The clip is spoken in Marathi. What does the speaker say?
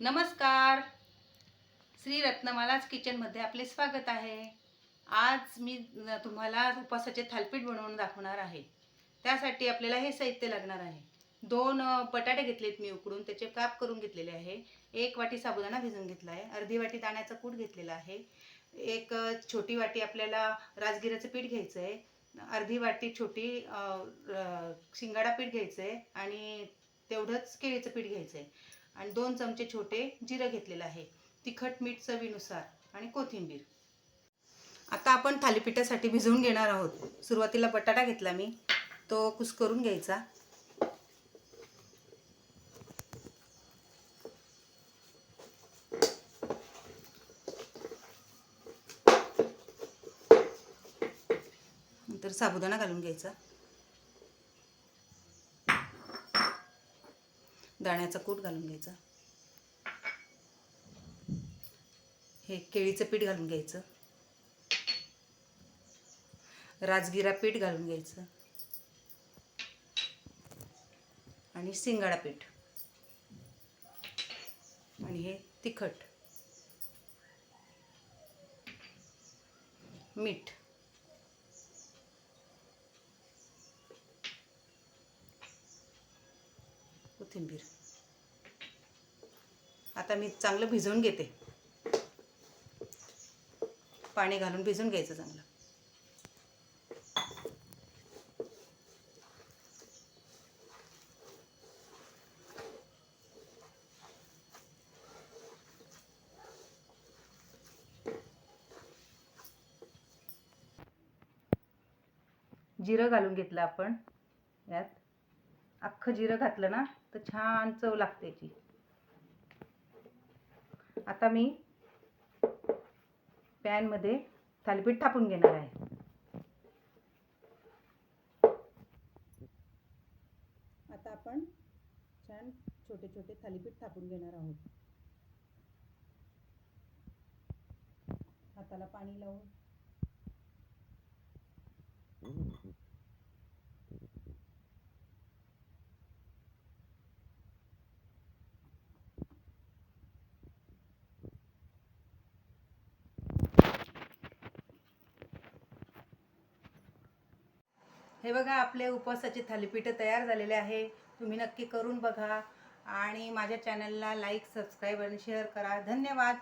नमस्कार. श्री रत्नमालाच किचनमध्ये आपले स्वागत आहे. आज मी तुम्हाला उपासाचे थालपीठ बनवून दाखवणार आहे. त्यासाठी आपल्याला हे साहित्य लागणार आहे. दोन बटाटे घेतलेत मी उकडून त्याचे काप करून घेतलेले आहे. एक वाटी साबुदाणा भिजून घेतला आहे. अर्धी वाटी दाण्याचा कूट घेतलेला आहे. एक छोटी वाटी आपल्याला राजगिऱ्याचं पीठ घ्यायचं आहे. अर्धी वाटी छोटी शिंगाडा पीठ घ्यायचं आहे. आणि तेवढंच केळीचं पीठ घ्यायचं आहे. आणि दोन चमचे छोटे जिरं घेतलेलं आहे. तिखट मीठ चवीनुसार आणि कोथिंबीर. आता आपण थालीपीठासाठी भिजवून घेणार आहोत. सुरुवातीला बटाटा घेतला मी. तो कुस्करून घ्यायचा. तर साबुदाणा घालून घ्यायचा. दाण्याचा कूट घालून घ्यायचा. हे केळीचं पीठ घालून घ्यायचं. राजगिरा पीठ घालून घ्यायचं. आणि सिंगाडा पीठ. आणि हे तिखट. मीठ. कोथिंबीर. आता मी चांगलं भिजवून घेते. पाणी घालून भिजून घ्यायचं चांगलं. जिरं घालून घेतलं आपण यात. अख्खं जिरं घातलं ना तर छान चव लागते याची. आता मी पॅनमध्ये थालीपीठ थापून घेणार आहे. आता आपण छान छोटे छोटे थालीपीठ थापून घेणार आहोत. हाताला पाणी लावून. हे बघा आपले उपवासाचे थालीपीठ तयार झालेले आहे. तुम्ही नक्की करून बघा. आणि माझ्या चॅनलला लाईक सबस्क्राईब आणि शेअर करा. धन्यवाद.